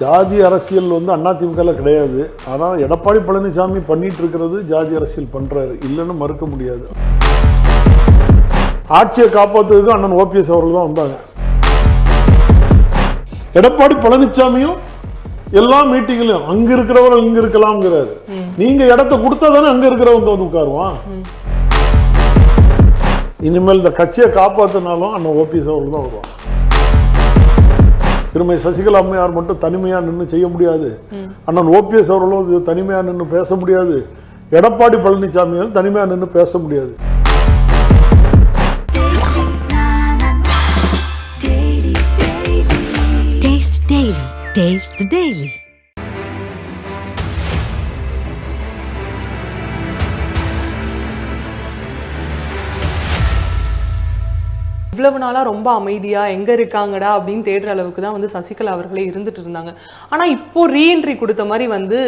ஜாதி அரசியல் வந்து அதிமுகவில் கிடையாது. ஆனால் எடப்பாடி பழனிசாமி பண்ணிட்டு இருக்கிறது ஜாதி அரசியல் பண்றாரு. இல்லைன்னு மறுக்க முடியாது. ஆட்சியை காப்பாற்றுறதுக்கு அண்ணன் ஓபிஎஸ் அவர்கள் தான் வந்தாங்க. எடப்பாடி பழனிசாமியும் எல்லா மீட்டிங்லையும் அங்க இருக்கிறவர்கள் இங்க இருக்கலாம்ங்கிறாரு. நீங்க இடத்த கொடுத்தா தானே அங்க இருக்கிறவங்க வந்து உட்காருவான். இனிமேல் இந்த கட்சியை காப்பாத்தினாலும் அண்ணன் ஓபிஎஸ் அவர்கள் தான் வருவான். திருமதி சசிகலா அம்மையார் மட்டும் தனிமையாக நின்று செய்ய முடியாது அண்ணன் ஓபிஎஸ் அவர்களும் இது நின்று பேச முடியாது எடப்பாடி பழனிசாமியும் தனிமையாக நின்று பேச முடியாது Daily, daily. Taste the Daily. இவ்வளவு நாளா ரொம்ப அமைதியா எங்க இருக்காங்கடா அப்படின்னு தேடுற அளவுக்கு தான் வந்து சசிகலா அவர்களே இருந்துட்டு இருந்தாங்க. ஆனா இப்போ ரீஎன்ட்ரி கொடுத்த மாதிரி வந்து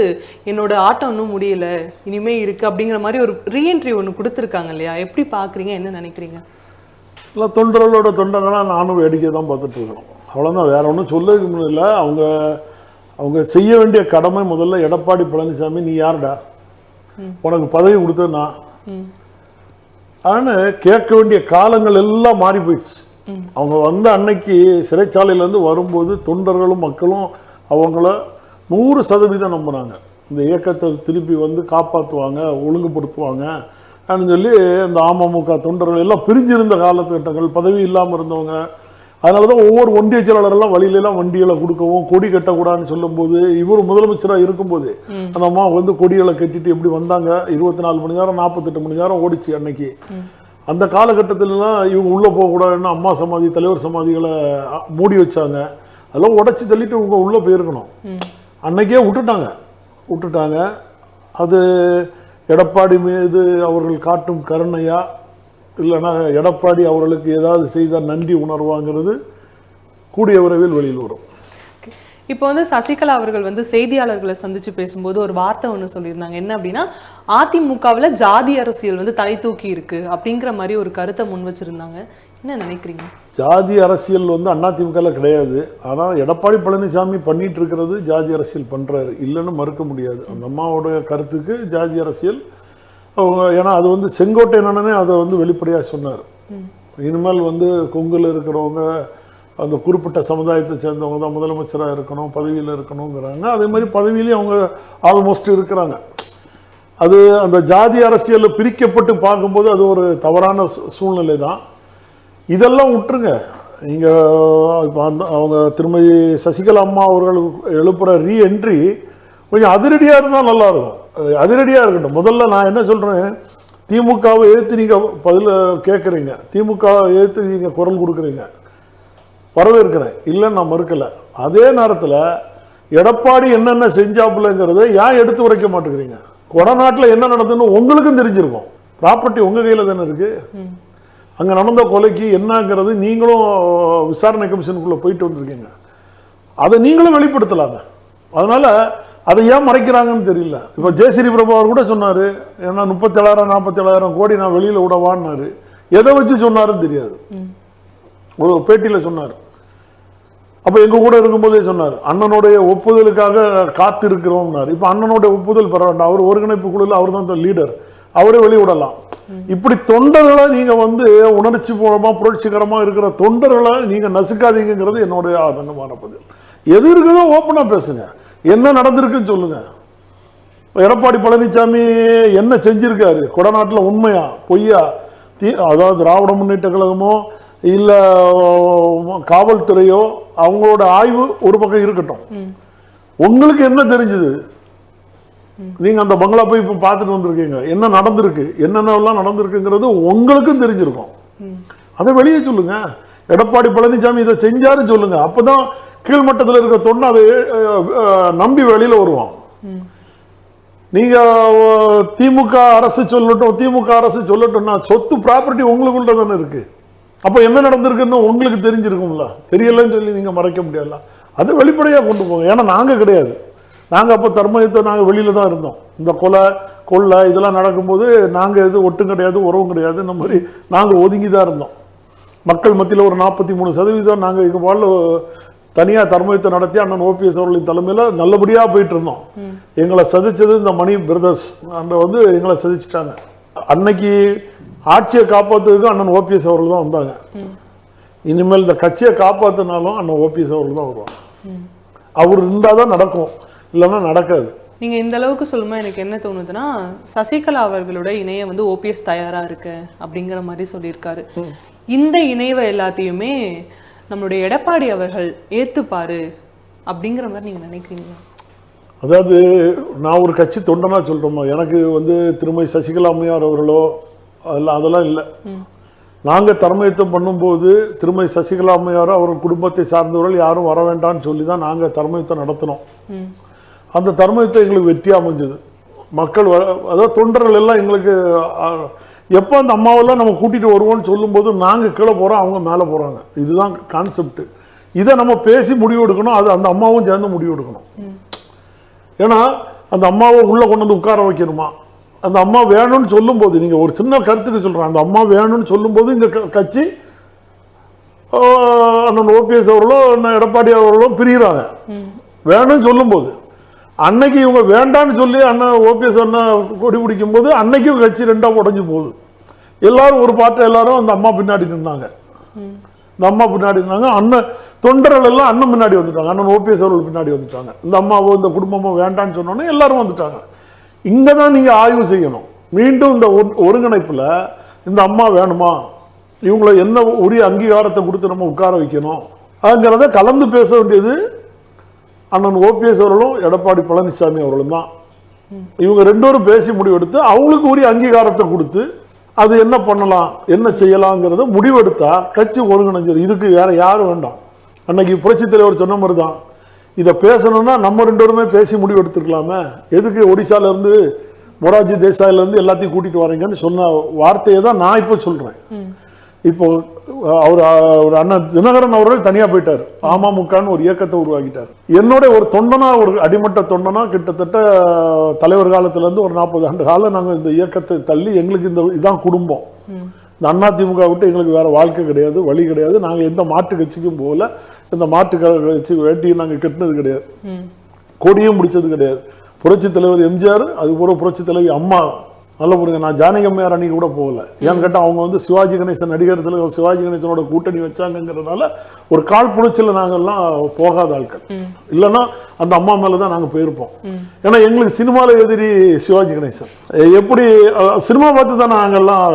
என்னோட ஆட்டம் இன்னும் முடியல இனிமே இருக்கு அப்படிங்கிற மாதிரி ஒரு ரீஎன்ட்ரி ஒன்று கொடுத்துருக்காங்க இல்லையா? எப்படி பாக்குறீங்க? என்ன நினைக்கிறீங்க? இல்லை தொண்டர்களோட தொண்டர்களாக நானும் வேடிக்கை தான் பார்த்துட்டு இருக்கிறோம். அவ்வளோதான் வேற ஒன்றும் சொல்ல இல்லை. அவங்க அவங்க செய்ய வேண்டிய கடமை முதல்ல எடப்பாடி பழனிசாமி நீ யாருடா? உனக்கு பதவி கொடுத்தது நான். ஆனால் கேட்க வேண்டிய காலங்கள் எல்லாம் மாறி போயிடுச்சு. அவங்க வந்த அன்னைக்கு சிறைச்சாலையிலேருந்து வரும்போது தொண்டர்களும் மக்களும் அவங்கள நூறு சதவீதம் நம்புகிறாங்க இந்த இயக்கத்தை திருப்பி வந்து காப்பாற்றுவாங்க ஒழுங்குபடுத்துவாங்க அப்படின்னு சொல்லி இந்த அமமுக தொண்டர்கள் எல்லாம் பிரிஞ்சிருந்த காலகட்டங்கள் பதவி இல்லாமல் இருந்தவங்க அதனால தான் ஒவ்வொரு ஒன்றிய செயலாளரெல்லாம் வழியிலெல்லாம் வண்டிகளை கொடுக்கவும் கொடி கட்டக்கூடாதுன்னு சொல்லும்போது இவர் முதலமைச்சராக இருக்கும்போது அந்த அம்மா வந்து கொடிகளை கட்டிட்டு எப்படி வந்தாங்க? இருபத்தி நாலு மணி நேரம் நாற்பத்தெட்டு மணி நேரம் ஓடிச்சு அன்னைக்கு. அந்த காலகட்டத்திலலாம் இவங்க உள்ளே போகக்கூடாதுன்னு அம்மா சமாதி தலைவர் சமாதிகளை மூடி வச்சாங்க. அதெல்லாம் உடச்சி தள்ளிட்டு இவங்க உள்ளே போயிருக்கணும். அன்னைக்கே விட்டுட்டாங்க. விட்டுட்டாங்க. அது எடப்பாடி மீது அவர்கள் காட்டும் கருணையாக இல்லைன்னா எடப்பாடி அவர்களுக்கு ஏதாவது செய்தால் நன்றி உணர்வாங்கிறது கூடிய விரைவில் வெளியில் வரும். இப்போ வந்து சசிகலா அவர்கள் வந்து செய்தியாளர்களை சந்திச்சு பேசும்போது ஒரு வார்த்தை ஒன்று சொல்லியிருந்தாங்க. என்ன அப்படின்னா அதிமுகவில் ஜாதி அரசியல் வந்து தலை தூக்கி இருக்கு அப்படிங்கிற மாதிரி ஒரு கருத்தை முன் வச்சிருந்தாங்க. என்ன நினைக்கிறீங்க? ஜாதி அரசியல் வந்து அதிமுகவில் கிடையாது. ஆனால் எடப்பாடி பழனிசாமி பண்ணிட்டு இருக்கிறது ஜாதி அரசியல் பண்ணுறாரு இல்லைன்னு மறுக்க முடியாது. அந்த அம்மாவோட கருத்துக்கு ஜாதி அரசியல் அவங்க ஏன்னா அது வந்து செங்கோட்டை அண்ணனே அதை வந்து வெளிப்படையாக சொன்னார். இனிமேல் வந்து கொங்கில் இருக்கிறவங்க அந்த குறிப்பிட்ட சமுதாயத்தை சேர்ந்தவங்க தான் முதலமைச்சராக இருக்கணும் பதவியில் இருக்கணுங்கிறாங்க. அதே மாதிரி பதவியிலையும் அவங்க ஆல்மோஸ்ட் இருக்கிறாங்க. அது அந்த ஜாதி அரசியலில் பிரிக்கப்பட்டு பார்க்கும்போது அது ஒரு தவறான சூ- சூழ்நிலை தான் இதெல்லாம் விட்டுருங்க. நீங்கள் இப்போ அந்த அவங்க திருமதி சசிகலா அம்மா அவர்கள் எழுப்புகிற ரீஎன்ட்ரி கொஞ்சம் அதிரடியாக இருந்தால் நல்லாயிருக்கும். அதிரடியாக இருக்கட்டும். முதல்ல நான் என்ன சொல்கிறேன் திமுகவை எதிர்த்து நீங்கள் பதில் கேட்குறீங்க திமுகவை எதிர்த்து நீங்கள் குரல் கொடுக்குறீங்க. வரவேற்கிறேன். இல்லைன்னு நான் மறுக்கலை. அதே நேரத்தில் எடப்பாடி என்னென்ன செஞ்சாப்புலங்கிறத ஏன் எடுத்து உரைக்க மாட்டேங்கிறீங்க? கொடநாட்டில் என்ன நடந்ததுன்னு உங்களுக்கும் தெரிஞ்சிருக்கும். ப்ராப்பர்ட்டி உங்கள் கையில் தானே இருக்குது அங்கே நடந்த கொலைக்கு என்னங்கிறது நீங்களும் விசாரணை கமிஷனுக்குள்ளே போயிட்டு வந்திருக்கீங்க. அதை நீங்களும் வெளிப்படுத்தலாங்க அதனால் அதை ஏன் மறைக்கிறாங்கன்னு தெரியல. இப்போ ஜெயஸ்ரீ பிரபு அவர் கூட சொன்னார் ஏன்னா முப்பத்தேழாயிரம் நாற்பத்தேழாயிரம் கோடி நான் வெளியில் விடவான்னாரு. எதை வச்சு சொன்னாருன்னு தெரியாது. ஒரு பேட்டியில் சொன்னார். அப்போ எங்கள் கூட இருக்கும்போதே சொன்னார் அண்ணனுடைய ஒப்புதலுக்காக காத்து இருக்கிறோம்னார் இப்போ அண்ணனுடைய ஒப்புதல் பெற வேண்டாம். அவர் ஒருங்கிணைப்பு குழுவில் அவர் தான் லீடர் அவரே வெளிவிடலாம். இப்படி தொண்டர்களை நீங்கள் வந்து உணர்ச்சி பூர்வமாக புரட்சிகரமாக இருக்கிற தொண்டர்களை நீங்கள் நசுக்காதீங்கிறது என்னுடைய ஆதங்கமான பதில். எது இருக்குதோ ஓப்பனாக பேசுங்க. என்ன நடந்திருக்குன்னு சொல்லுங்க. எடப்பாடி பழனிசாமி என்ன செஞ்சிருக்காரு? கொடநாட்டில் உண்மையா? பொய்யா? தீ அதாவது திராவிட முன்னேற்ற கழகமோ இல்லை காவல்துறையோ அவங்களோட ஆய்வு ஒரு பக்கம் இருக்கட்டும். உங்களுக்கு என்ன தெரிஞ்சது? நீங்க அந்த பங்களா போய் இப்போ பார்த்துட்டு வந்திருக்கீங்க. என்ன நடந்திருக்கு? என்னென்னலாம் நடந்திருக்குங்கிறது உங்களுக்கும் தெரிஞ்சிருக்கும். அதை வெளியே சொல்லுங்க. எடப்பாடி பழனிசாமி இதை செஞ்சாருன்னு சொல்லுங்க. அப்பதான் கீழ்மட்டத்தில் இருக்க தொண்டை அதை நம்பி வெளியில வருவான். நீங்க அஹ், திமுக அரசு சொல்லட்டும் திமுக அரசு சொல்லட்டும்னா சொத்து ப்ராப்பர்ட்டி உங்களுக்குள்ள தானே இருக்கு. அப்போ என்ன நடந்திருக்குன்னு உங்களுக்கு தெரிஞ்சிருக்கும்ல. தெரியலன்னு சொல்லி நீங்க மறைக்க முடியாதுல்ல. அதை வெளிப்படையா கொண்டு போங்க. ஏன்னா நாங்க கிடையாது. நாங்க அப்போ தர்மயுத்தை நாங்க வெளியில தான் இருந்தோம். இந்த கொலை கொள்ளை இதெல்லாம் நடக்கும்போது நாங்க எது ஒட்டும் கிடையாது உறவும் கிடையாது. இந்த மாதிரி நாங்க ஒதுங்கி தான் இருந்தோம். மக்கள் மத்தியில் ஒரு நாற்பத்தி மூணு சதவீதம் நாங்கள் எங்கள் வாழ்ல தனியாக தர்மயுத்தம் நடத்தி அண்ணன் ஓபிஎஸ் அவர்களின் தலைமையில் நல்லபடியாக போயிட்டு இருந்தோம் எங்களை சதிச்சது இந்த மணி பிரதர்ஸ். அந்த வந்து எங்களை சதிச்சிட்டாங்க. அன்னைக்கு ஆட்சியை காப்பாற்றுறதுக்கு அண்ணன் ஓபிஎஸ் அவர்கள் தான் வந்தாங்க. இனிமேல் இந்த கட்சியை காப்பாற்றினாலும் அண்ணன் ஓபிஎஸ் அவர்கள் தான் வருவாங்க. அவர் இருந்தால் தான் நடக்கும். இல்லைன்னா நடக்காது. நீங்க இந்த அளவுக்கு சொல்லும்போது எனக்கு என்ன தோணுதுன்னா சசிகலா அவர்களோட இணைய வந்து ஓபிஎஸ் தயாரா இருக்கு அப்படிங்கிற மாதிரி சொல்லியிருக்காரு. இந்த இணைவை எல்லாத்தையுமே நம்மளுடைய எடப்பாடி அவர்கள் ஏத்துப்பாரு அப்படிங்கிற மாதிரி நீங்க நினைக்கிறீங்களா? அதாவது நான் ஒரு கட்சி தொண்டனா சொல்கிறோமா எனக்கு வந்து திருமதி சசிகலா அம்மையார் அவர்களோ அதெல்லாம் அதெல்லாம் இல்லை. நாங்கள் தர்மயுத்தம் பண்ணும்போது திருமதி சசிகலா அம்மையாரோ அவர் குடும்பத்தை சார்ந்தவர்கள் யாரும் வர வேண்டாம்னு சொல்லி தான் நாங்கள் தர்மயுத்தம் நடத்தினோம். அந்த தர்மயுத்தம் எங்களுக்கு வெற்றி அமைஞ்சது. மக்கள் வ அதாவது தொண்டர்கள் எல்லாம் எங்களுக்கு எப்போ அந்த அம்மாவெல்லாம் நம்ம கூட்டிகிட்டு வருவோம்னு சொல்லும்போது நாங்கள் கீழே போகிறோம் அவங்க மேலே போகிறாங்க இதுதான் கான்செப்ட் இதை நம்ம பேசி முடிவு எடுக்கணும் அது அந்த அம்மாவும் சேர்ந்து முடிவு எடுக்கணும். ஏன்னா அந்த அம்மாவை உள்ளே கொண்டு வந்து உட்கார வைக்கணுமா? அந்த அம்மா வேணும்னு சொல்லும்போது நீங்கள் ஒரு சின்ன கருத்துக்கு சொல்கிறேன் அந்த அம்மா வேணும்னு சொல்லும்போது இங்கே கட்சி அண்ணன் ஓபிஎஸ் அவர்களோ அண்ணன் எடப்பாடி அவர்களோ பிரிகிறாங்க வேணும்னு சொல்லும்போது அன்னைக்கு இவங்க வேண்டான்னு சொல்லி அண்ணன் ஓபிஎஸ் அண்ணன் கொடி பிடிக்கும் போது அன்னைக்கும் கட்சி ரெண்டாக உடஞ்சி போகுது. எல்லாரும் ஒரு பாட்டை எல்லாரும் அந்த அம்மா பின்னாடி நின்னாங்க. இந்த அம்மா பின்னாடி இருந்தாங்க அண்ணன் தொண்டர்கள் எல்லாம் அண்ணன் பின்னாடி வந்துட்டாங்க. அண்ணன் ஓபிஎஸ் அவர்கள் பின்னாடி வந்துட்டாங்க. இந்த அம்மாவோ இந்த குடும்பமோ வேண்டான்னு சொன்னோன்னே எல்லாரும் வந்துட்டாங்க. இங்கே தான் நீங்கள் ஆய்வு செய்யணும். மீண்டும் இந்த ஒருங்கிணைப்பில் இந்த அம்மா வேணுமா? இவங்களை என்ன உரிய அங்கீகாரத்தை கொடுத்து நம்ம உட்கார வைக்கணும்? அதுங்கிறத கலந்து பேச வேண்டியது அண்ணன் ஓபிஎஸ் அவர்களும் எடப்பாடி பழனிசாமி அவர்களும் தான். இவங்க ரெண்டு பேரும் பேசி முடிவெடுத்து அவங்களுக்கு உரிய அங்கீகாரத்தை கொடுத்து அது என்ன பண்ணலாம் என்ன செய்யலாங்கிறத முடிவெடுத்தா கட்சி ஒருங்கிணைஞ்சிடும் இதுக்கு வேற யாரும் வேண்டாம். அன்னைக்கு புரட்சித் தலைவர் சொன்ன மாதிரி தான். இதை பேசணும்னா நம்ம ரெண்டு பேருமே பேசி முடிவு எடுத்துருக்கலாமே எதுக்கு ஒடிசால இருந்து மொராஜி தேசாயில இருந்து எல்லாத்தையும் கூட்டிட்டு வரீங்கன்னு சொன்ன வார்த்தையை தான் நான் இப்போ சொல்றேன். இப்போ அவர் ஒரு அண்ணன் தினகரன் அவர்கள் தனியா போயிட்டார். அமமுகன்னு ஒரு இயக்கத்தை உருவாக்கிட்டார். என்னோட ஒரு தொண்டனா ஒரு அடிமட்ட தொண்டனா கிட்டத்தட்ட தலைவர் காலத்துல இருந்து ஒரு நாற்பது ஆண்டு காலம் நாங்க இந்த இயக்கத்தை தள்ளி எங்களுக்கு இந்த இதான் குடும்பம். இந்த அண்ணா திமுக விட்டு எங்களுக்கு வேற வாழ்க்கை கிடையாது வழி கிடையாது. நாங்க எந்த மாட்டு கட்சிக்கும் போகல. இந்த மாட்டு கட்சி வேட்டியும் நாங்க கட்டினது கிடையாது. கொடியும் முடிச்சது கிடையாது. புரட்சி தலைவர் எம்ஜிஆர் அது போல புரட்சி தலைவி அம்மா நல்ல புரியுது. நான் ஜானகி அம்மையார் அன்னைக்கு கூட போகல. ஏன்னு கேட்டால் அவங்க வந்து சிவாஜி கணேசன் நடிகர் தலைவர் சிவாஜி கணேசனோட கூட்டணி வச்சாங்கங்கிறதுனால ஒரு கால் புணர்ச்சியில் நாங்கள்லாம் போகாத ஆட்கள். இல்லைன்னா அந்த அம்மா மேலே தான் நாங்கள் போயிருப்போம். ஏன்னா எங்களுக்கு சினிமாவில் எதிரி சிவாஜி கணேசன். எப்படி சினிமா பார்த்து தான் நாங்கள்லாம்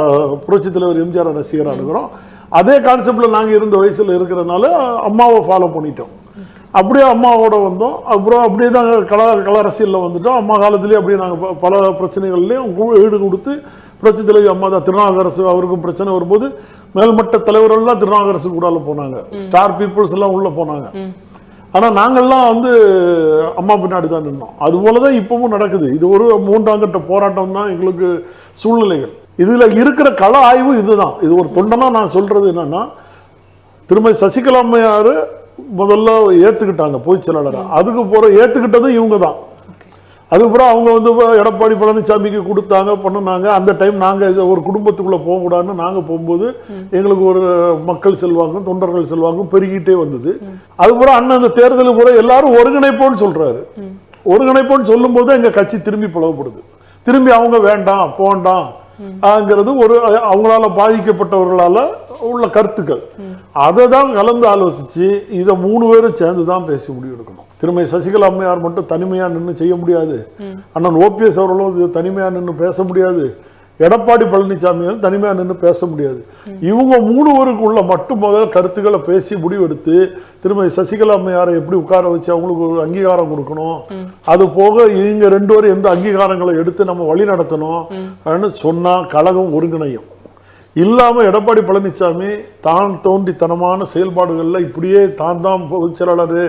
புரட்சி தலைவர் எம்ஜிஆர் ரசிகராக இருக்கிறோம். அதே கான்செப்டில் நாங்கள் இருந்த வயசில் இருக்கிறதுனால அம்மாவை ஃபாலோ பண்ணிட்டோம். அப்படியே அம்மாவோட வந்தோம். அப்புறம் அப்படியே தான் கல கல அரசியலில் வந்துட்டோம். அம்மா காலத்துலேயே அப்படியே நாங்கள் பல பிரச்சனைகள்லையும் ஈடு கொடுத்து புரட்சி தலைவி அம்மா தான் திருநாவுக்கரசு அவருக்கும் பிரச்சனை வரும்போது மேல்மட்ட தலைவர்கள்லாம் திருநாவுக்கரசு கூட போனாங்க. ஸ்டார் பீப்புள்ஸ் எல்லாம் உள்ளே போனாங்க. ஆனால் நாங்கள்லாம் வந்து அம்மா பின்னாடி தான் நின்னோம். அதுபோல தான் இப்பவும் நடக்குது. இது ஒரு மூன்றாம் கட்ட போராட்டம் தான் எங்களுக்கு சூழ்நிலைகள். இதில் இருக்கிற கள ஆய்வு இதுதான். இது ஒரு தொண்டனா நான் சொல்றது என்னன்னா திருமதி சசிகலா அம்மையார் முதல்ல ஏற்றுக்கிட்டாங்க பொதுச் செயலாளரா. அதுக்கு போகிற ஏற்றுக்கிட்டதும் இவங்க தான் அதுக்கப்புறம் அவங்க வந்து எடப்பாடி பழனிசாமிக்கு கொடுத்தாங்க பண்ணுனாங்க. அந்த டைம் நாங்கள் இது ஒரு குடும்பத்துக்குள்ளே போகக்கூடாதுன்னு நாங்கள் போகும்போது எங்களுக்கு ஒரு மக்கள் செல்வாங்கும் தொண்டர்கள் செல்வாங்கும் பெருகிட்டே வந்தது. அதுக்கப்புறம் அண்ணன் அந்த தேர்தலுக்கு கூட எல்லாரும் ஒருங்கிணைப்போன்னு சொல்றாரு. ஒருங்கிணைப்போன்னு சொல்லும்போது எங்கள் கட்சி திரும்பி பிளவுபடுது திரும்பி அவங்க வேண்டாம் போண்டாம் ஆங்கிறது ஒரு அவங்களால பாதிக்கப்பட்டவர்களால உள்ள கருத்துக்கள். அதை தான் கலந்து ஆலோசிச்சு இதை மூணு பேரும் சேர்ந்து தான் பேசி முடிவெடுக்கணும் திருமதி சசிகலா அம்மையார் மட்டும் தனிமையா நின்று செய்ய முடியாது. அண்ணன் ஓபிஎஸ் அவர்களும் தனிமையாக தனிமையா நின்று பேச முடியாது. எடப்பாடி பழனிசாமியால் தனிமையாக நின்று பேச முடியாது. இவங்க மூணுவருக்குள்ள மட்டும் முதல் கருத்துக்களை பேசி முடிவெடுத்து திருமதி சசிகலா அம்மையாரை எப்படி உட்கார வச்சு அவங்களுக்கு ஒரு அங்கீகாரம் கொடுக்கணும்? அது போக இவங்க ரெண்டு பேரும் எந்த அங்கீகாரங்களை எடுத்து நம்ம வழி நடத்தணும்? சொன்னால் கழகம் ஒருங்கிணையும். இல்லாமல் எடப்பாடி பழனிசாமி தான் தோன்றித்தனமான செயல்பாடுகளில் இப்படியே தான் தான் பொதுச் செயலாளர்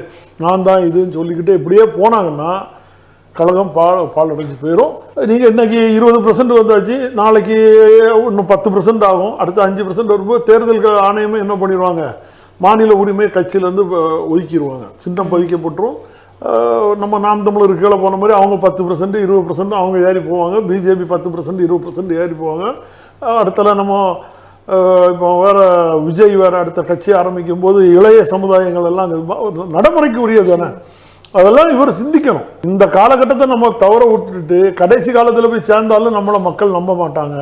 நான் தான் இதுன்னு சொல்லிக்கிட்டு இப்படியே போனாங்கன்னா கழகம் பால் பால் பாலடைஞ்சு போயிடும் நீங்கள் இன்றைக்கி இருபது பர்சன்ட் வந்தாச்சு நாளைக்கு இன்னும் பத்து பர்சன்ட் ஆகும். அடுத்து அஞ்சு பர்சன்ட் வரும்போது தேர்தல் ஆணையமே என்ன பண்ணிடுவாங்க மாநில உரிமை கட்சியிலேருந்து ஒதுக்கிடுவாங்க சின்னம் பதிக்கப்பட்டுரும். நம்ம நாம் தமிழர் கீழே போன மாதிரி அவங்க பத்து பர்சன்ட் இருபது பர்சன்ட் அவங்க ஏறி போவாங்க. பிஜேபி பத்து பர்சன்ட் இருபது பர்சன்ட் ஏறி போவாங்க. அடுத்தல நம்ம இப்போ வேறு விஜய் வேறு அடுத்த கட்சி ஆரம்பிக்கும் போது இளைய சமுதாயங்கள் எல்லாம் நடைமுறைக்கு உரியது தானே? அதெல்லாம் இவர் சிந்திக்கணும். இந்த காலகட்டத்தை நம்ம தவற விட்டுட்டு கடைசி காலத்தில் போய் சேர்ந்தாலும் நம்மளை மக்கள் நம்ப மாட்டாங்க.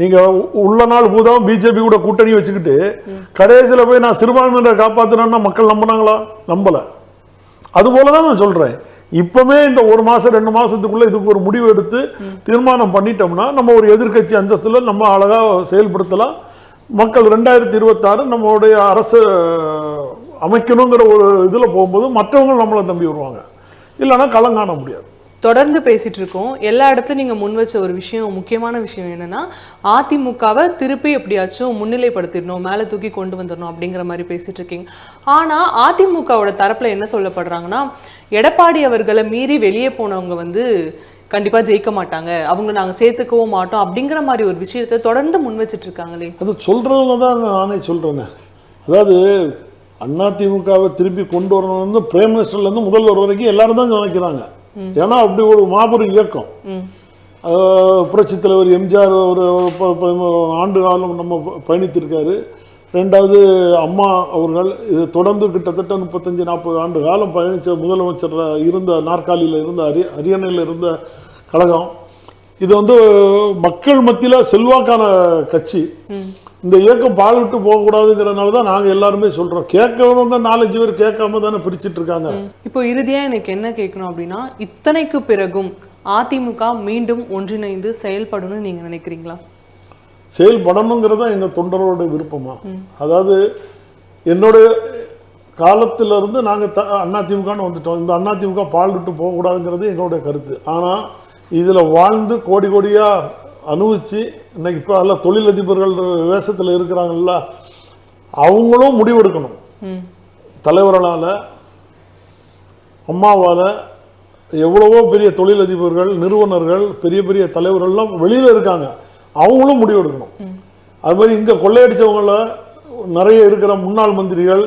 நீங்க உள்ள நாள் பூதாவும் பிஜேபி கூட கூட்டணி வச்சுக்கிட்டு கடைசியில் போய் நான் சிறுபான்மையினரை காப்பாத்தினேன்னா மக்கள் நம்பினாங்களா? நம்பல. அதுபோல தான் நான் சொல்றேன். இப்பவுமே இந்த ஒரு மாசம் ரெண்டு மாசத்துக்குள்ள இதுக்கு ஒரு முடிவு எடுத்து தீர்மானம் பண்ணிட்டோம்னா நம்ம ஒரு எதிர்க்கட்சி அந்தஸ்துல நம்ம அழகா செயல்படுத்தலாம். மக்கள் ரெண்டாயிரத்தி இருபத்தாறு நம்மளுடைய அரசு அமைக்கணுங்கிற ஒரு இதுல போகும்போது மற்றவங்க நம்மளை நம்பி வருவாங்க. இல்லைன்னா களம் காண முடியாது. தொடர்ந்து பேசிட்டு இருக்கோம். எல்லா இடத்துலயும் நீங்க முன் வச்ச ஒரு விஷயம் முக்கியமான விஷயம் என்னன்னா அதிமுகவை திருப்பி எப்படியாச்சும் முன்னிலைப்படுத்திடணும் மேல தூக்கி கொண்டு வந்துடணும் அப்படிங்கிற மாதிரி பேசிட்டு இருக்கீங்க. ஆனா அதிமுகவோட தரப்புல என்ன சொல்லப்படுறாங்கன்னா எடப்பாடி அவர்களை மீறி வெளியே போனவங்க வந்து கண்டிப்பா ஜெயிக்க மாட்டாங்க. அவங்கள நாங்க சேர்த்துக்கவும் மாட்டோம் அப்படிங்கிற மாதிரி ஒரு விஷயத்தை தொடர்ந்து முன் வச்சிட்டு இருக்காங்களே. அது சொல்றவங்க தான் நானே சொல்றேனே. அதாவது அதிமுகவை திருப்பி கொண்டு வரணும்னு பிரைம் மினிஸ்டர்லேருந்து முதல்வர் வரைக்கும் எல்லாரும் தான் நினைக்கிறாங்க. ஏன்னா அப்படி ஒரு மாபெரும் இயக்கம். புரட்சி புரட்சித் தலைவர் எம்ஜிஆர் ஒரு ஆண்டு காலம் நம்ம பயணித்திருக்காரு. ரெண்டாவது அம்மா அவர்கள் இது தொடர்ந்து கிட்டத்தட்ட முப்பத்தஞ்சு நாற்பது ஆண்டு காலம் பயணித்த முதலமைச்சர் இருந்த நாற்காலியில் இருந்த அரி அரியணையில் இருந்த கழகம். இது வந்து மக்கள் மத்தியில் செல்வாக்கான கட்சி. இந்த இயக்கம் பால் விட்டு போகக்கூடாதுங்கிறனால தான் நாங்கள் எல்லாருமே சொல்கிறோம் கேட்கறவங்க நாலஞ்சு பேர் கேட்காம தானே பிரிச்சிட்டு இருக்காங்க. இப்போ இறுதியா எனக்கு என்ன கேட்கணும் அப்படின்னா இத்தனைக்கு பிறகும் அதிமுக மீண்டும் ஒன்றிணைந்து செயல்படணும்னு நீங்க நினைக்கிறீங்களா? செயல்படணுங்கிறது தான் எங்கள் தொண்டரோட விருப்பமா? அதாவது என்னுடைய காலத்துல இருந்து நாங்கள் த அதிமுகன்னு வந்துட்டோம். இந்த அதிமுக பால் விட்டு போகக்கூடாதுங்கிறது எங்களுடைய கருத்து. ஆனால் இதில் வாழ்ந்து கோடி கோடியாக அனுபவிச்சு இன்னைக்கு இப்போ எல்லாம் தொழிலதிபர்கள் வேஷத்தில் இருக்கிறாங்கல்ல அவங்களும் முடிவெடுக்கணும். தலைவர்களால் அம்மாவால் எவ்வளவோ பெரிய தொழிலதிபர்கள் நிறுவனர்கள் பெரிய பெரிய தலைவர்கள்லாம் வெளியில் இருக்காங்க. அவங்களும் முடிவெடுக்கணும். அது மாதிரி இங்கே கொள்ளையடிச்சவங்கள நிறைய இருக்கிற முன்னாள் மந்திரிகள்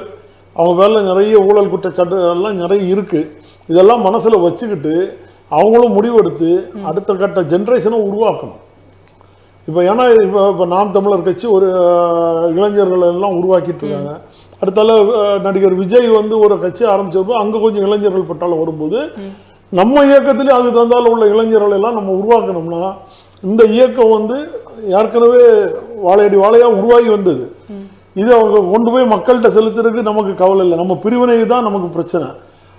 அவங்க மேலே நிறைய ஊழல் குற்றச்சாட்டு எல்லாம் நிறைய இருக்குது இதெல்லாம் மனசில் வச்சுக்கிட்டு அவங்களும் முடிவெடுத்து அடுத்த கட்ட ஜென்ரேஷனை உருவாக்கணும். இப்போ ஏன்னா இப்போ இப்போ நாம் தமிழர் கட்சி ஒரு இளைஞர்கள் எல்லாம் உருவாக்கிட்டு இருக்காங்க. அடுத்தால நடிகர் விஜய் வந்து ஒரு கட்சி ஆரம்பிச்சப்போ அங்கே கொஞ்சம் இளைஞர்கள் பட்டாலும் வரும்போது நம்ம இயக்கத்திலே அதுக்கு தந்தால உள்ள இளைஞர்கள் எல்லாம் நம்ம உருவாக்கணும்னா இந்த இயக்கம் வந்து ஏற்கனவே வாழையடி வாழையாக உருவாகி வந்தது. இது அவங்க கொண்டு போய் மக்கள்கிட்ட செலுத்துறதுக்கு நமக்கு கவலை இல்லை. நம்ம பிரிவினை தான் நமக்கு பிரச்சனை.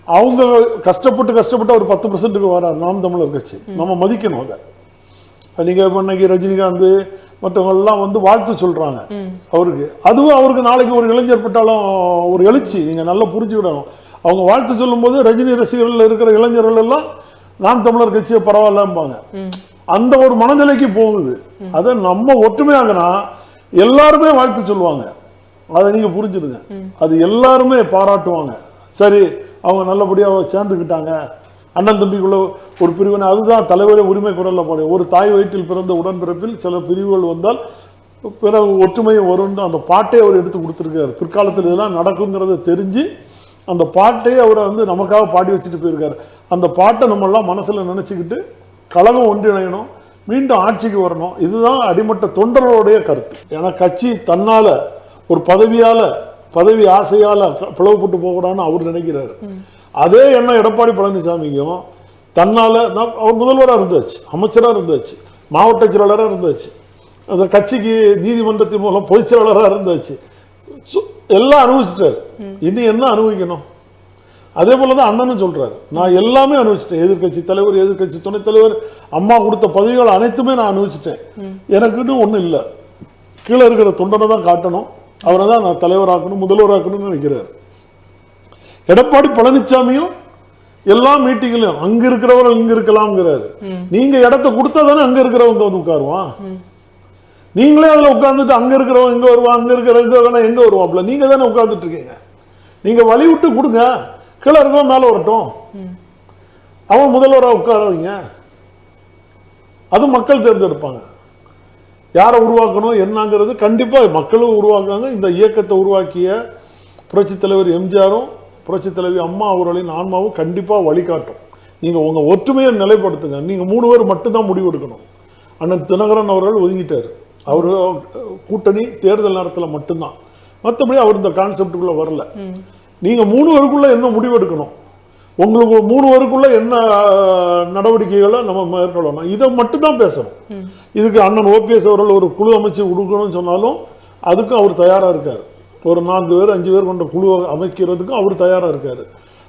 அவங்க கஷ்டப்பட்டு கஷ்டப்பட்டு ஒரு பத்து பர்சன்ட்டுக்கு வரார் நாம் தமிழர் கட்சி. நம்ம மதிக்கணும் அதை. நீங்கள் இன்னைக்கு ரஜினிகாந்த் மற்றவங்க எல்லாம் வந்து வாழ்த்து சொல்றாங்க. அவருக்கு. அதுவும் அவருக்கு நாளைக்கு ஒரு இளைஞர் பட்டாலும் ஒரு எழுச்சி. நீங்க நல்லா புரிஞ்சுக்கிடணும். அவங்க வாழ்த்து சொல்லும்போது ரஜினி ரசிகர்கள் இருக்கிற இளைஞர்கள் எல்லாம் நாம் தமிழர் கட்சியை பரவாயில்லம்பாங்க. அந்த ஒரு மனநிலைக்கு போகுது. அதை நம்ம ஒற்றுமையாகனா எல்லாருமே வாழ்த்து சொல்லுவாங்க. அதை நீங்க புரிஞ்சுடுங்க. அது எல்லாருமே பாராட்டுவாங்க. சரி அவங்க நல்லபடியா சேர்ந்துக்கிட்டாங்க. அண்ணன் தம்பிக்குள்ள ஒரு பிரிவினை அதுதான் தலைவரே உரிமை குரலில் போன ஒரு தாய் வயிற்றில் பிறந்த உடன்பிறப்பில் சில பிரிவுகள் வந்தால் பிறகு ஒற்றுமையும் வரும்னு அந்த பாட்டே அவர் எடுத்து கொடுத்துருக்காரு. பிற்காலத்தில் இதெல்லாம் நடக்குங்கிறத தெரிஞ்சு அந்த பாட்டையே அவரை வந்து நமக்காக பாடி வச்சுட்டு போயிருக்காரு. அந்த பாட்டை நம்மெல்லாம் மனசில் நினச்சிக்கிட்டு கழகம் ஒன்றிணையணும் மீண்டும் ஆட்சிக்கு வரணும். இதுதான் அடிமட்ட தொண்டர்களுடைய கருத்து. ஏன்னா கட்சி தன்னால் ஒரு பதவியால் பதவி ஆசையால் பிளவுபட்டு போகக்கூடாதுன்னு அவர் நினைக்கிறாரு. அதே எண்ணம் எடப்பாடி பழனிசாமிக்கும் தன்னால தான் அவர் முதல்வராக இருந்தாச்சு அமைச்சராக இருந்தாச்சு மாவட்ட செயலாளராக இருந்தாச்சு அந்த கட்சிக்கு நீதிமன்றத்தின் மூலம் பொதுச் செயலாளராக இருந்தாச்சு. எல்லாம் அனுபவிச்சிட்டாரு. இனி என்ன அனுபவிக்கணும்? அதே போல தான் அண்ணனும் சொல்றாரு. நான் எல்லாமே அனுபவிச்சிட்டேன். எதிர்க்கட்சி தலைவர் எதிர்க்கட்சி துணைத் தலைவர் அம்மா கொடுத்த பதவிகள் அனைத்துமே நான் அனுபவிச்சிட்டேன். எனக்குன்னு ஒன்றும் இல்லை. கீழே இருக்கிற தொண்டனை தான் காட்டணும். அவரை தான் நான் தலைவராக்கணும் முதல்வராக்கணும்னு நினைக்கிறார். எடப்பாடி பழனிசாமியும் எல்லா மீட்டிங்லையும் அங்க இருக்கிறவர்கள் இங்க இருக்கலாம்ங்கிறாரு. நீங்க இடத்த கொடுத்தா தானே அங்க இருக்கிறவங்க வந்து உட்காருவான். நீங்களே அதுல உட்கார்ந்துட்டு அங்க இருக்கிறவங்க எங்க வருவான் அங்க இருக்கிற எங்க எங்க வருவாப்ல நீங்க தானே உட்கார்ந்துட்டு இருக்கீங்க. நீங்க வழி விட்டு கொடுங்க. கீழே இருக்கவன் மேல வரட்டும். அவன் முதல்வராக உட்காரவங்க. அது மக்கள் தேர்ந்தெடுப்பாங்க. யாரை உருவாக்கணும் என்னங்கிறது கண்டிப்பாக மக்களும் உருவாக்குவாங்க. இந்த இயக்கத்தை உருவாக்கிய புரட்சித் தலைவர் எம்ஜிஆரும் புரட்சித் தலைவி அம்மா அவர்களின் ஆன்மாவும் கண்டிப்பாக வழிகாட்டும். நீங்கள் உங்கள் ஒற்றுமையை நிலைப்படுத்துங்க. நீங்கள் மூணு பேர் மட்டும்தான் முடிவெடுக்கணும் அண்ணன் தினகரன் அவர்கள் ஒதுங்கிட்டார். அவர் கூட்டணி தேர்தல் நேரத்தில் மட்டும்தான். மற்றபடி அவர் இந்த கான்செப்டுக்குள்ளே வரல. நீங்கள் மூணு பேருக்குள்ள என்ன முடிவு எடுக்கணும்? உங்களுக்கு மூணு பேருக்குள்ள என்ன நடவடிக்கைகளை நம்ம மேற்கொள்ளணும்? இதை மட்டும்தான் பேசணும். இதுக்கு அண்ணன் ஓபிஎஸ் அவர்கள் ஒரு குழு அமைச்சு கொடுக்கணும்னு சொன்னாலும் அதுக்கும் அவர் தயாராக இருக்கார். ஒரு நான்கு பேர் அஞ்சு பேர் கொண்ட குழு அமைக்கிறதுக்கும் அவர் தயாராக இருக்கார்.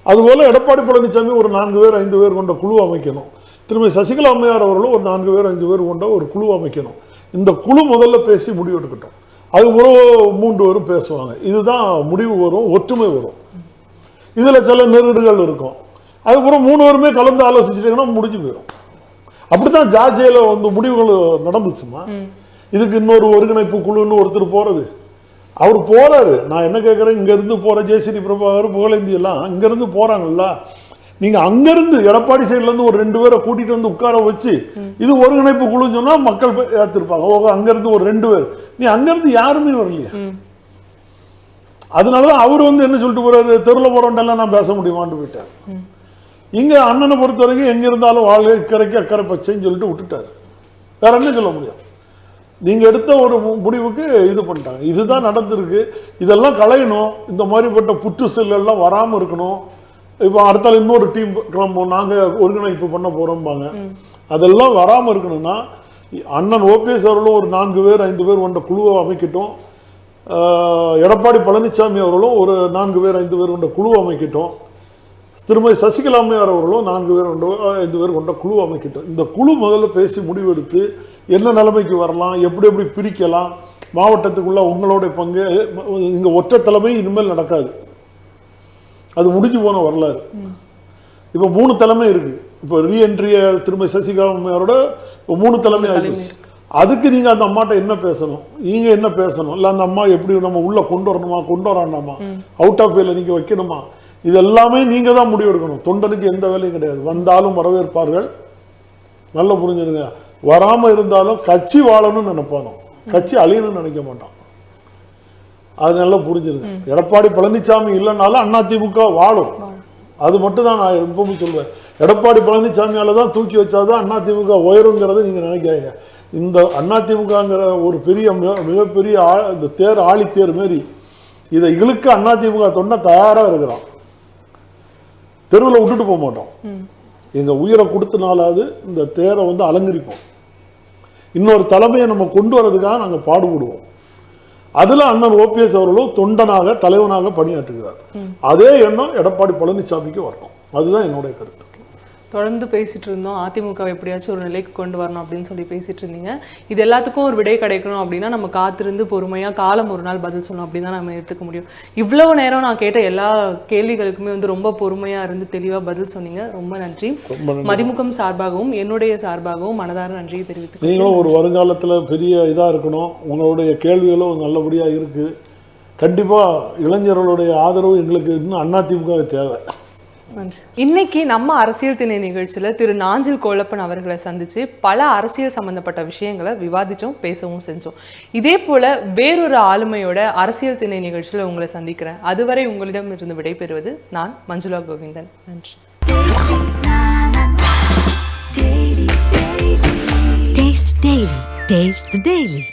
அதுபோல் எடப்பாடி பழனிசாமி ஒரு நான்கு பேர் ஐந்து பேர் கொண்ட குழு அமைக்கணும். திரும்ப சசிகலா அம்மையார் அவர்களும் ஒரு நான்கு பேர் அஞ்சு பேர் கொண்ட ஒரு குழு அமைக்கணும். இந்த குழு முதல்ல பேசி முடிவெடுக்கட்டும் அது ஒரு மூன்று பேரும் பேசுவாங்க. இதுதான் முடிவு வரும் ஒற்றுமை வரும். இதில் சில நெருடுகள் இருக்கும். அதுக்கப்புறம் மூணு பேருமே கலந்து ஆலோசிச்சிட்டிங்கன்னா முடிஞ்சு போயிடும். அப்படித்தான் ஜார்ஜியால வந்து முடிவுகள் நடந்துச்சுமா? இதுக்கு இன்னொரு ஒருங்கிணைப்பு குழுன்னு ஒருத்தர் போறது. அவர் போறாரு. நான் என்ன கேட்குறேன் இங்கேருந்து போகிற ஜெயஸ்ரீ பிரபாகர் புகழேந்தி எல்லாம் இங்கேருந்து போகிறாங்கல்ல நீங்கள் அங்கேருந்து எடப்பாடி சைட்லேருந்து ஒரு ரெண்டு பேரை கூட்டிகிட்டு வந்து உட்கார வச்சு இது ஒருங்கிணைப்பு குழுன்னு சொன்னால் மக்கள் ஏற்றிருப்பாங்க ஓ அங்கேருந்து ஒரு ரெண்டு பேர். நீ அங்கேருந்து யாருமே வரலையா. அதனால தான் அவர் வந்து என்ன சொல்லிட்டு போறாரு? தெருவில் போகிறோண்டெல்லாம் நான் பேச முடியுமான்னு போயிட்டார். இங்கே அண்ணனை பொறுத்த வரைக்கும் எங்கே இருந்தாலும் வாழ்க்கை இக்கரைக்கு அக்கறை பச்சைன்னு சொல்லிட்டு விட்டுட்டாரு. வேற என்ன சொல்ல முடியும்? நீங்கள் எடுத்த ஒரு மு- முடிவுக்கு இது பண்ணிட்டாங்க. இதுதான் நடந்திருக்கு. இதெல்லாம் களையணும். இந்த மாதிரிப்பட்ட புற்று செல்லெல்லாம் வராமல் இருக்கணும். இப்போ அடுத்தால இன்னொரு டீம் கிளம்பும் நாங்கள் ஒருங்கிணைப்பு பண்ண போகிறோம்பாங்க அதெல்லாம் வராமல் இருக்கணும்னா அண்ணன் ஓபிஎஸ் அவர்களும் ஒரு நான்கு பேர் ஐந்து பேர் கொண்ட குழுவை அமைக்கட்டும். எடப்பாடி பழனிசாமி அவர்களும் ஒரு நான்கு பேர் ஐந்து பேர் கொண்ட குழு அமைக்கட்டும். திருமதி சசிகலா அம்மையார் அவர்களும் நான்கு பேர் கொண்ட ஐந்து பேர் கொண்ட குழு அமைக்கட்டும் இந்த குழு முதல்ல பேசி முடிவெடுத்து என்ன நிலைமைக்கு வரலாம் எப்படி எப்படி பிரிக்கலாம் மாவட்டத்துக்குள்ள உங்களுடைய பங்கு இங்கே ஒற்றை தலைமை இனிமேல் நடக்காது. அது முடிஞ்சு போன வரலாறு. இப்போ மூணு தலைமை இருக்கு. இப்போ ரீஎன்ட்ரிய திருமதி சசிகலா அம்மையாரோட மூணு தலைமை ஆகிடுச்சு அதுக்கு நீங்க அந்த அம்மாட்ட என்ன பேசணும்? நீங்க என்ன பேசணும்? இல்ல அந்த அம்மா எப்படி நம்ம உள்ள கொண்டு வரணுமா கொண்டு வராண்டாமா? அவுட் ஆஃப் வேல நீங்க வைக்கணுமா? இது எல்லாமே நீங்க தான் முடிவெடுக்கணும் தொண்டனுக்கு எந்த வேலையும் கிடையாது. வந்தாலும் வரவேற்பார்கள். நல்லா புரிஞ்சுருங்க வராம இருந்தாலும் கட்சி வாழணும்னு நினைப்பானோ கட்சி அழியணும்னு நினைக்க மாட்டான். அது நல்லா புரிஞ்சிருங்க எடப்பாடி பழனிசாமி இல்லைனாலும் அதிமுக வாழும். அது மட்டும் தான் நான் எப்பவும் சொல்வேன். எடப்பாடி பழனிசாமியால தான் தூக்கி வச்சாதான் அதிமுக உயருங்கிறத நீங்க நினைக்காதீங்க. இந்த அதிமுகங்கிற ஒரு பெரிய மிக- மிகப்பெரிய ஆ- இந்த தேர் ஆழித்தேர் மாரி இதை இழுக்க அதிமுக தொண்டை தயாரா இருக்கிறான். தெருவில் விட்டுட்டு போக மாட்டோம். எங்க உயிரை கொடுத்தனாலாவது இந்த தேரை வந்து அலங்கரிப்போம். இன்னொரு தலைமையை நம்ம கொண்டு வரதுக்காக நாங்கள் பாடுபடுவோம். அதுல அண்ணன் ஓபிஎஸ் அவர்களும் தொண்டனாக தலைவனாக பணியாற்றுகிறார். அதே எண்ணம் எடப்பாடி பழனிசாமிக்கு வரணும். அதுதான் என்னுடைய கருத்து. தொடர்ந்து பேசிட்டு இருந்தோம். அதிமுக எப்படியாச்சும் ஒரு நிலைக்கு கொண்டு வரணும் அப்படின்னு சொல்லி பேசிட்டு இருந்தீங்க. இது எல்லாத்துக்கும் ஒரு விடை கிடைக்கணும் அப்படின்னா நம்ம காத்திருந்து பொறுமையா காலம் ஒரு நாள் பதில் சொல்லணும் அப்படின்னு தான் நம்ம எடுத்துக்க முடியும். இவ்வளவு நேரம் நான் கேட்ட எல்லா கேள்விகளுக்குமே வந்து ரொம்ப பொறுமையா இருந்து தெளிவா பதில் சொன்னீங்க. ரொம்ப நன்றி. மதிமுகம் சார்பாகவும் என்னுடைய சார்பாகவும் மனதார நன்றியை தெரிவித்துக்கிறேன் நீங்களும் ஒரு வருங்காலத்துல பெரிய இதா இருக்கணும். உங்களுடைய கேள்விகளும் நல்லபடியா இருக்கு. கண்டிப்பா இளைஞர்களுடைய ஆதரவு எங்களுக்கு இன்னும் அதிமுக தேவை. இன்னைக்கு நம்ம அரசியல் திணை நிகழ்ச்சியில் திரு நாஞ்சில் கோலப்பன் அவர்களை சந்திச்சு பல அரசியல் சம்பந்தப்பட்ட விஷயங்களை விவாதிச்சோம் பேசவும் செஞ்சோம் இதே போல வேறொரு ஆளுமையோட அரசியல் திணை நிகழ்ச்சியில் உங்களை சந்திக்கிறேன் அதுவரை உங்களிடம் இருந்து விடைபெறுவது நான் மஞ்சுளா கோவிந்தன் நன்றி Taste the Daily. Taste the Daily.